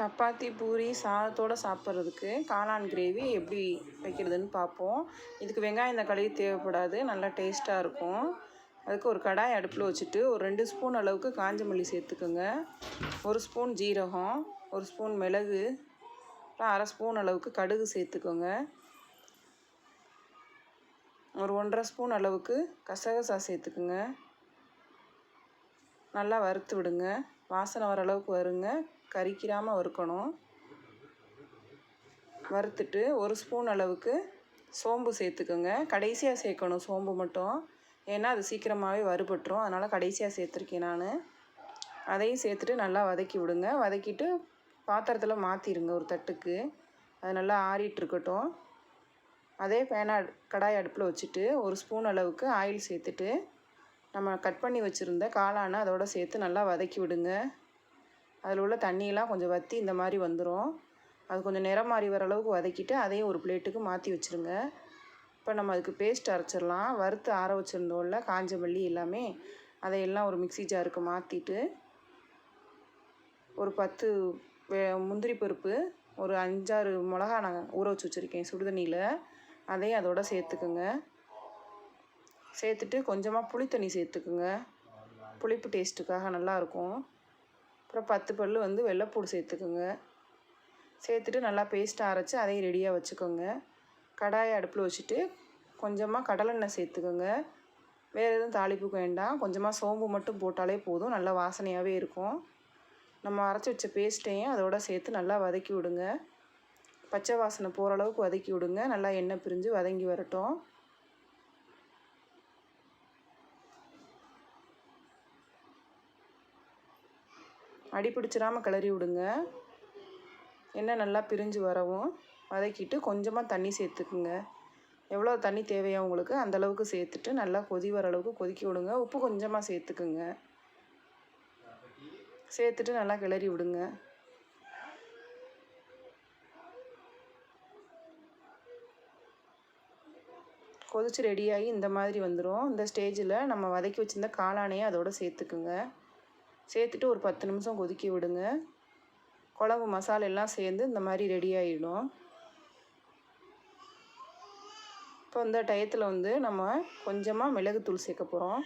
சப்பாத்தி பூரி சாதத்தோடு சாப்பிட்றதுக்கு காளான் கிரேவி எப்படி வைக்கிறதுன்னு பார்ப்போம். இதுக்கு வெங்காயம் தக்காளி தேவைப்படாது. நல்லா டேஸ்ட்டாக இருக்கும். அதுக்கு ஒரு கடாய் அடுப்பில் வச்சுட்டு ஒரு ரெண்டு ஸ்பூன் அளவுக்கு காஞ்ச மல்லி சேர்த்துக்கோங்க. ஒரு ஸ்பூன் ஜீரகம் ஒரு ஸ்பூன் மிளகு அப்புறம் அரை ஸ்பூன் அளவுக்கு கடுகு சேர்த்துக்கோங்க. ஒரு ஒன்றரை ஸ்பூன் அளவுக்கு கசகசா சேர்த்துக்குங்க. நல்லா வறுத்து விடுங்க. வாசனை வர அளவுக்கு வருங்க. கரிக்கிறாமல் வறுக்கணும். வறுத்துட்டு ஒரு ஸ்பூன் அளவுக்கு சோம்பு சேர்த்துக்கோங்க. கடைசியாக சேர்க்கணும் சோம்பு மட்டும். ஏன்னா அது சீக்கிரமாகவே வறுபட்டுரும். அதனால் கடைசியாக சேர்த்துருக்கேன் நான். அதையும் சேர்த்துட்டு நல்லா வதக்கி விடுங்க. வதக்கிட்டு பாத்திரத்தில் மாற்றிடுங்க ஒரு தட்டுக்கு. அது நல்லா ஆறிட்டு இருக்கட்டும். அதே பேனா கடாய் அடுப்பில் வச்சுட்டு ஒரு ஸ்பூன் அளவுக்கு ஆயில் சேர்த்துட்டு நம்ம கட் பண்ணி வச்சுருந்த காளானை அதோட சேர்த்து நல்லா வதக்கி விடுங்க. அதில் உள்ள தண்ணியெலாம் கொஞ்சம் வற்றி இந்த மாதிரி வந்துடும் அது கொஞ்சம் நிறம் மாறி வர அளவுக்கு வதக்கிட்டு அதையும் ஒரு பிளேட்டுக்கு மாற்றி வச்சுருங்க. இப்போ நம்ம அதுக்கு பேஸ்ட் அரைச்சிடலாம். வறுத்து ஆற வச்சுருந்தோம்ல காஞ்ச மல்லி எல்லாமே அதையெல்லாம் ஒரு மிக்ஸி ஜாருக்கு மாற்றிட்டு ஒரு பத்து முந்திரி பருப்பு ஒரு அஞ்சாறு மிளகா நான் ஊற வச்சு வச்சுருக்கேன் சுடுதண்ணியில். அதையும் அதோட சேர்த்துக்குங்க. சேர்த்துட்டு கொஞ்சமாக புளி தண்ணி சேர்த்துக்குங்க. புளிப்பு டேஸ்ட்டுக்காக நல்லாயிருக்கும் அப்புறம் பத்து பல் வந்து வெள்ளைப்பூடு சேர்த்துக்குங்க. சேர்த்துட்டு நல்லா பேஸ்ட்டாக அரைச்சி அதையும் ரெடியாக வச்சுக்கோங்க. கடாயை அடுப்பில் வச்சுட்டு கொஞ்சமாக கடலெண்ணெய் சேர்த்துக்கோங்க. வேறு எதுவும் தாளிப்புக்கு வேண்டாம். கொஞ்சமாக சோம்பு மட்டும் போட்டாலே போதும். நல்லா வாசனையாகவே இருக்கும். நம்ம அரைச்சி வச்ச பேஸ்ட்டையும் அதோட சேர்த்து நல்லா வதக்கி விடுங்க. பச்சை வாசனை போகிற அளவுக்கு வதக்கி விடுங்க. நல்லா எண்ணெய் பிரிஞ்சு வதங்கி வரட்டும். அடி பிடிச்சிடாமல் கிளறி விடுங்க. எண்ணெய் நல்லா பிரிஞ்சு வரவும் வதக்கிட்டு கொஞ்சமாக தண்ணி சேர்த்துக்குங்க. எவ்வளோ தண்ணி தேவையோ உங்களுக்கு? அந்தளவுக்கு சேர்த்துட்டு நல்லா கொதி வர அளவுக்கு கொதிக்க விடுங்க. உப்பு கொஞ்சமாக சேர்த்துக்குங்க. சேர்த்துட்டு நல்லா கிளறி விடுங்க. கொதிச்சு ரெடியாகி இந்த மாதிரி வந்துடும் இந்த ஸ்டேஜில் நம்ம வதக்கி வச்சுருந்த காளானையை அதோடு சேர்த்துக்குங்க. சேர்த்துட்டு ஒரு பத்து நிமிஷம் கொதிக்க விடுங்க. குழம்பு மசாலா எல்லாம் சேர்ந்து இந்த மாதிரி ரெடி ஆகிடும் இப்போ இந்த டயத்தில் வந்து நம்ம கொஞ்சமாக மிளகுத்தூள் சேர்க்க போகிறோம்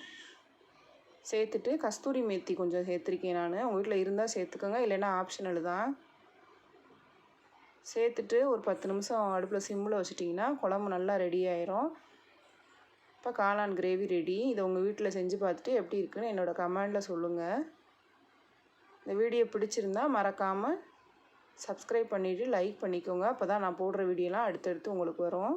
சேர்த்துட்டு கஸ்தூரி மேத்தி கொஞ்சம் சேர்த்துருக்கேன் நான். உங்கள் வீட்டில் இருந்தால் சேர்த்துக்கோங்க இல்லைன்னா ஆப்ஷனல் தான். சேர்த்துட்டு ஒரு பத்து நிமிஷம் அடுப்பில் சிம்மில் வச்சுட்டிங்கன்னா குழம்பு நல்லா ரெடி ஆயிரும். இப்போ காளான் கிரேவி ரெடி இதை உங்கள் வீட்டில் செஞ்சு பார்த்துட்டு எப்படி இருக்குன்னு என்னோடய கமெண்டில் சொல்லுங்கள் இந்த வீடியோ பிடிச்சிருந்தா மறக்காமல் சப்ஸ்கிரைப் பண்ணிவிட்டு லைக் பண்ணிக்கோங்க. அப்போ தான் நான் போடுற வீடியோலாம் அடுத்தடுத்து உங்களுக்கு வரும்.